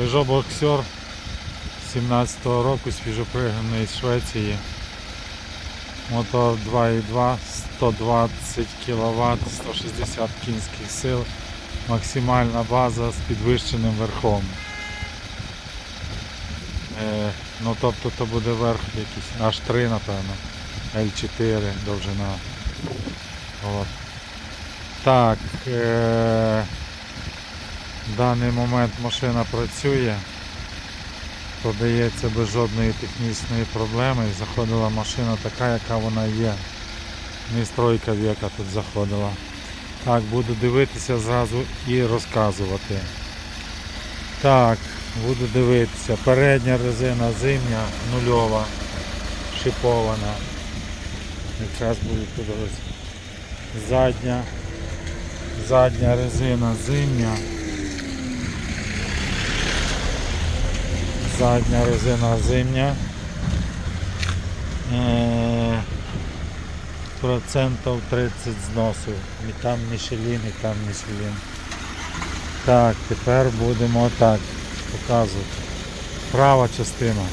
Peugeot Boxer 17-го року свіжопригнаний з Швеції. Мотор 2.2, 120 кВт, 160 кінських сил, максимальна база з підвищеним верхом. Е, ну тобто то буде верх якийсь H3 напевно, L4 довжина. От. Так, е, в даний момент машина працює, продається без жодної технічної проблеми. Заходила машина така, яка вона є. Не стройка віка тут заходила. Так, буду дивитися зразу і розказувати. Так, буду дивитися. Передня резина зимня, нульова, шипована. Якраз тут роз- задня. Задня резина зимня. Задня резина зимня. Е, Процентів 30 зносу. І там Мішелін, і там Мішелін. Так, тепер будемо так показувати. Права частина.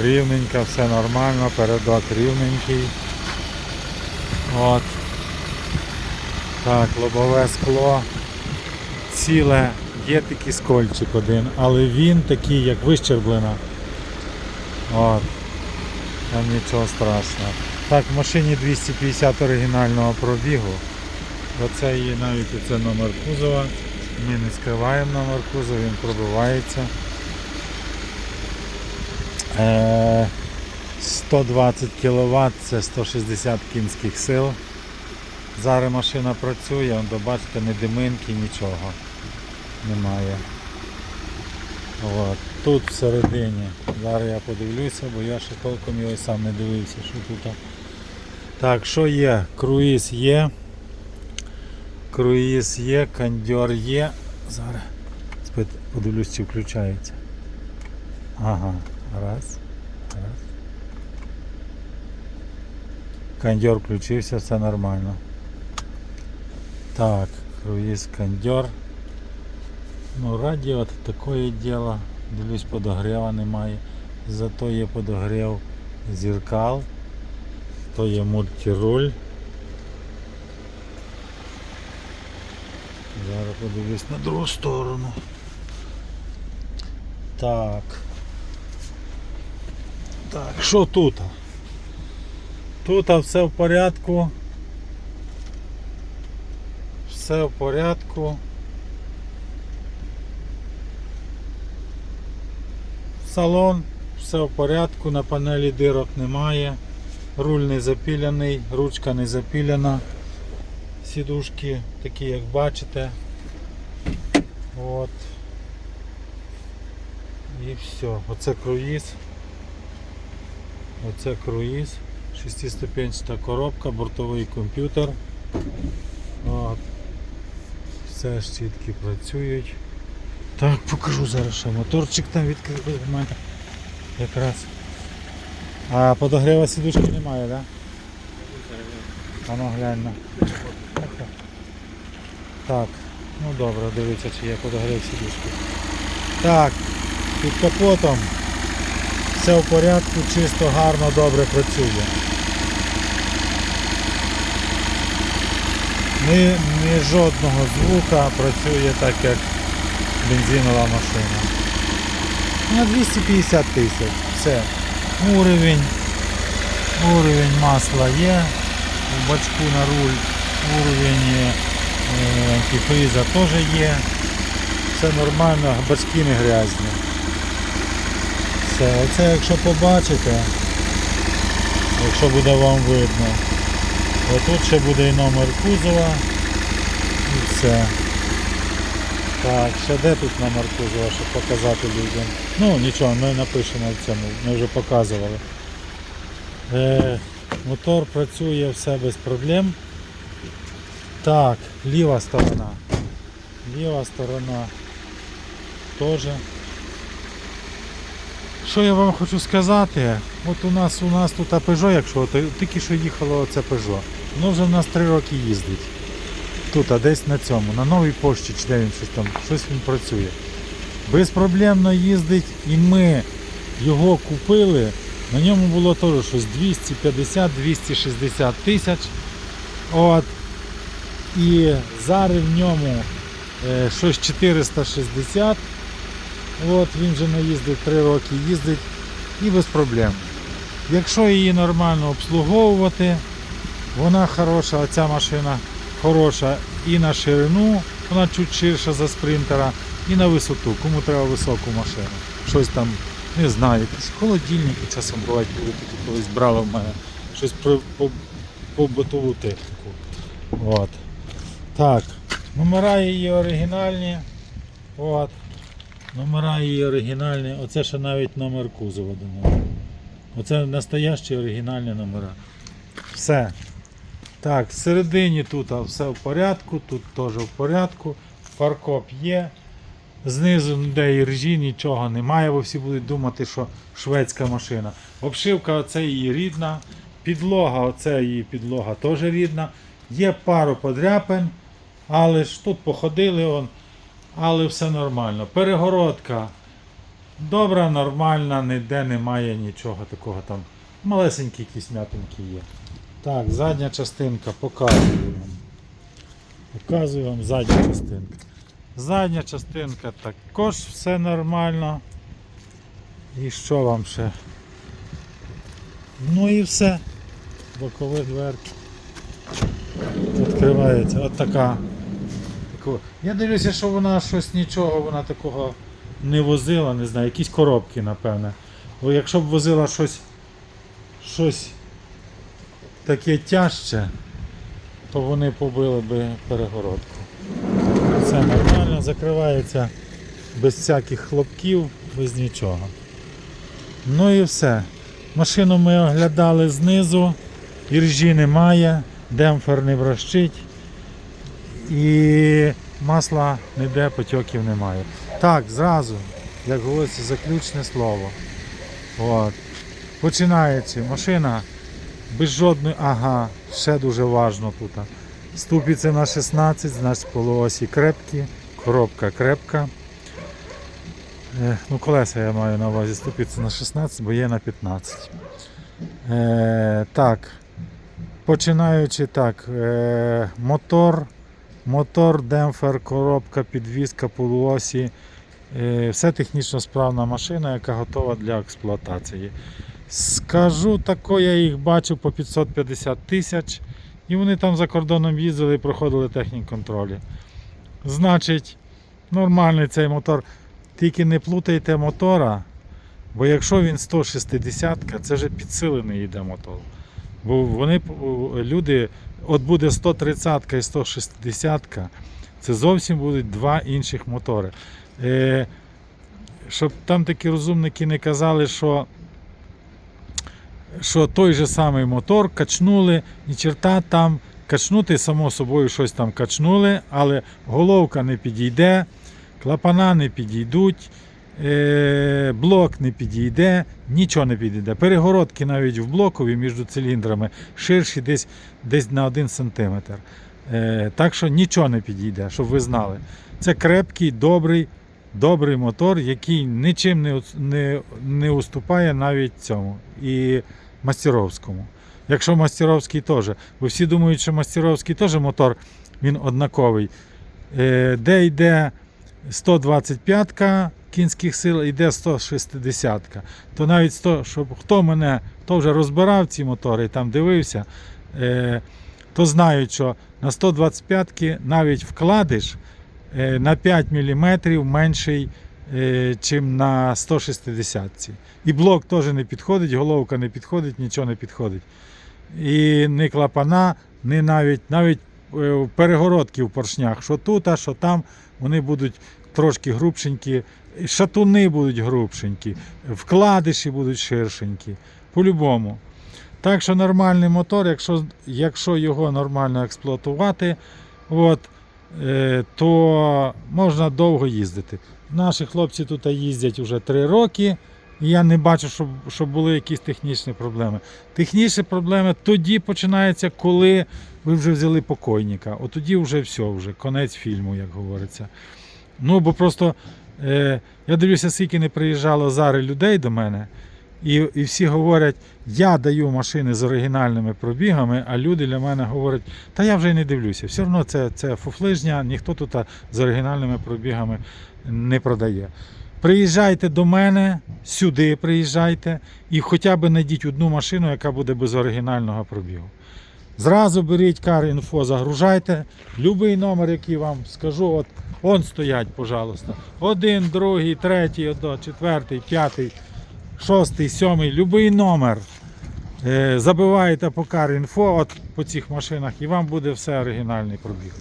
Рівненька, все нормально, передок рівненький. От. Так, лобове скло. Ціле, є такий скольчик один, але він такий, як вищерблена. От. Там нічого страшного. Так, в машині 250 оригінального пробігу. Оце є навіть оце номер кузова. Ми не скриваємо номер кузова, він пробивається. Е, 120 кВт це 160 кінських сил. Зараз машина працює, бачите, не диминки, нічого немає. От. Тут всередині. Зараз я подивлюся, бо я ще толком його сам не дивився, що тут. Так, що є? Круїз є. Круїз є, кондьор є. Зараз подивлюсь, чи включається. Ага, раз. Раз. Кондьор включився, все нормально. Так, круїз кондьор. Ну, радіо це таке діло. Дивлюсь, подогріва немає. Зато є подогрів зеркал. То є мультируль. Зараз подивлюсь на другу сторону. Так. Так, що тут? Тут все в порядку. Все в порядку. Салон, все в порядку, на панелі дирок немає. Руль не запіляний, ручка не запіляна. Сідушки такі, як бачите. От. І все. Оце круїз. Оце круїз. Шестиступенчата коробка, бортовий комп'ютер. От. Все щітки працюють. Так, покажу зараз ще моторчик там відкритий в мене. Якраз. А подогріва сідушки немає, так? Да? Ану глянь на. Так, ну добре, дивіться, чи є подогрів сідушки. Так, під капотом все в порядку, чисто, гарно, добре працює. Ні, ні жодного звука працює так, як бензинова машина. На 250 тисяч. Все. Уровень. Уровень масла є. У бачку на руль. Уровень е, антифриза теж є. Все нормально, бачки не грязні. Все, оце якщо побачите, якщо буде вам видно, отут ще буде і номер кузова і все. Так, ще де тут номер кузова, щоб показати людям. Ну нічого, ми напишемо в цьому, ми вже показували. Е, мотор працює все без проблем. Так, ліва сторона. Ліва сторона теж. Що я вам хочу сказати? От у нас у нас тут Peugeot, якщо тільки що їхало це Peugeot. Воно вже в нас 3 роки їздить. Тут, а десь на цьому, на новій пошті, чи де він щось там, щось він працює. безпроблемно їздить і ми його купили. На ньому було теж щось 250-260 тисяч. От. І зараз в ньому е, щось 460. От, він вже наїздив 3 роки, їздить і без проблем. Якщо її нормально обслуговувати, вона хороша, а ця машина хороша і на ширину, вона чуть ширша за спринтера, і на висоту. Кому треба високу машину. Щось там, не знаю, якісь холодильники часом бувають, були такі колись брали в мене. Щось про, по, по битову техніку. От. Так, номера її оригінальні. От. Номера її оригінальні. Оце ще навіть номер кузова до нього. Оце настоящі оригінальні номера. Все. Так, всередині тут все в порядку, тут теж в порядку. Фаркоп є. Знизу і ржі, нічого немає, бо всі будуть думати, що шведська машина. Обшивка оце її рідна. Підлога, оце її підлога теж рідна. Є пару подряпин, але ж тут походили, он, але все нормально. Перегородка добра, нормальна, ніде немає нічого такого там. Малесенькі якісь м'ятинки є. Так, задня частинка, показую вам. Показую вам задня частинка. Задня частинка також все нормально. І що вам ще? Ну і все. Бокові дверки. Відкривається. От така. Я дивлюся, що вона щось нічого, вона такого не возила, не знаю, якісь коробки, напевне. Бо якщо б возила щось, щось таке тяжче, то вони побили би перегородку. Все нормально, закривається без всяких хлопків, без нічого. Ну і все. Машину ми оглядали знизу, іржі немає, демпфер не бращить і масла ніде потьоків немає. Так, зразу, як говориться, заключне слово. От. Починаючи, машина без жодної, ага, ще дуже важно тут. Ступіці на 16, значить полуосі крепкі, коробка крепка. Е, ну, колеса я маю на увазі ступіці на 16, бо є на 15. Е, так. Починаючи так, е, мотор, мотор, демпфер, коробка, підвізка, полуосі. Е, все технічно справна машина, яка готова для експлуатації. Скажу тако, я їх бачив по 550 тисяч. І вони там за кордоном їздили і проходили технік-контролі. Значить, нормальний цей мотор. Тільки не плутайте мотора, бо якщо він 160, це вже підсилений йде мотор. Бо вони люди, от буде 130 і 160, це зовсім будуть два інших мотори. Е, щоб там такі розумники не казали, що що той же самий мотор качнули, ні черта там качнути, само собою щось там качнули, але головка не підійде, клапана не підійдуть, е, блок не підійде, нічого не підійде. Перегородки навіть в блокові між циліндрами ширші десь, десь на 1 см. Е, так що нічого не підійде, щоб ви знали. Це крепкий, добрий, добрий мотор, який нічим не, не, не уступає навіть цьому. І Мастеровському. Якщо Мастеровський теж. Бо всі думають, що Мастеровський теж мотор, він однаковий. Е, Де йде 125-ка кінських сил, йде 160-ка. То навіть 100, щоб хто мене хто вже розбирав ці мотори і там дивився, е, то знають, що на 125 навіть вкладиш е, на 5 мм менший, чим на 160. І блок теж не підходить, головка не підходить, нічого не підходить. І ні клапана, ні навіть навіть е, перегородки в поршнях, що тут, а що там, вони будуть трошки грубшенькі, шатуни будуть грубшенькі, вкладиші будуть ширшенькі. По-любому. Так що нормальний мотор, якщо, якщо його нормально експлуатувати, от, е, то можна довго їздити. Наші хлопці тут їздять вже 3 роки. І я не бачу, щоб, щоб були якісь технічні проблеми. Технічні проблеми тоді починаються, коли ви вже взяли покойника. От тоді вже все, вже конець фільму, як говориться. Ну, бо просто Е, я дивлюся, скільки не приїжджало зараз людей до мене, і, і всі говорять, я даю машини з оригінальними пробігами, а люди для мене говорять, та я вже й не дивлюся. Все одно це, це фуфлижня, ніхто тут з оригінальними пробігами не продає. Приїжджайте до мене, сюди приїжджайте і хоча б знайдіть одну машину, яка буде без оригінального пробігу. Зразу беріть CarInfo, загружайте. Любий номер, який вам скажу, от он стоять, пожалуйста. Один, другий, третій, четвертий, п'ятий, шостий, сьомий, любий номер. Е, забиваєте по CarInfo, от по цих машинах, і вам буде все оригінальний пробіг.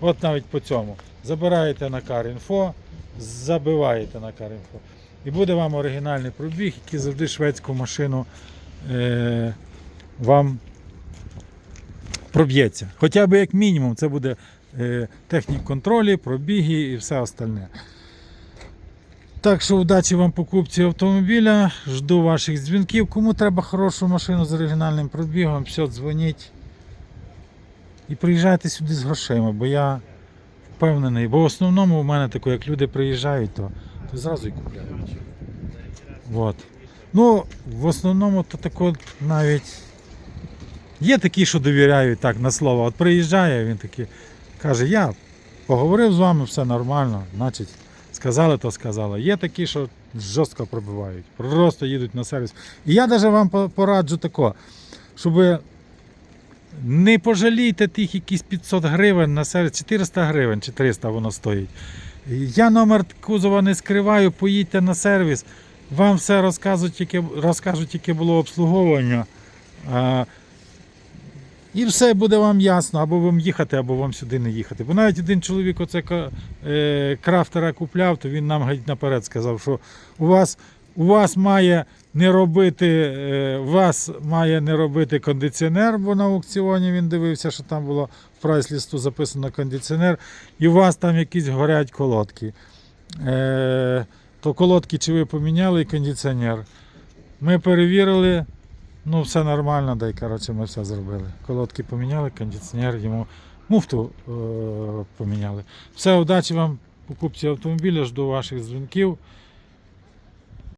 От навіть по цьому. Забираєте на CarInfo, забиваєте на CarInfo. І буде вам оригінальний пробіг, який завжди шведську машину е, вам проб'ється. Хоча б як мінімум, це буде е, технік контролі, пробіги і все остальне. Так що удачі вам покупці автомобіля. Жду ваших дзвінків. Кому треба хорошу машину з оригінальним пробігом, все, дзвоніть. І приїжджайте сюди з грошима, бо я впевнений. Бо в основному у мене таке, як люди приїжджають, то, то зразу і купляють. От. Ну, в основному то тако навіть. Є такі, що довіряють так на слово. От приїжджає, він такий каже, я поговорив з вами, все нормально, значить, сказали, то сказали. Є такі, що жорстко пробивають, просто їдуть на сервіс. І я навіть вам пораджу тако, щоб не пожалійте тих якісь 500 гривень на сервіс, 400 гривень чи 300 воно стоїть. Я номер кузова не скриваю, поїдьте на сервіс, вам все розкажуть, яке, розкажуть, яке було обслуговування. І все буде вам ясно, або вам їхати, або вам сюди не їхати. Бо навіть один чоловік оце е, крафтера купляв, то він нам геть наперед сказав, що у вас, у вас має не робити, е, у вас має не робити кондиціонер, бо на аукціоні він дивився, що там було в прайс-лісту записано кондиціонер, і у вас там якісь горять колодки. Е, то колодки чи ви поміняли і кондиціонер. Ми перевірили, Ну, все нормально, дай коротше, ми все зробили. Колодки поміняли, кондиціонер йому муфту е- поміняли. Все, удачі вам, покупці автомобіля, жду ваших дзвінків.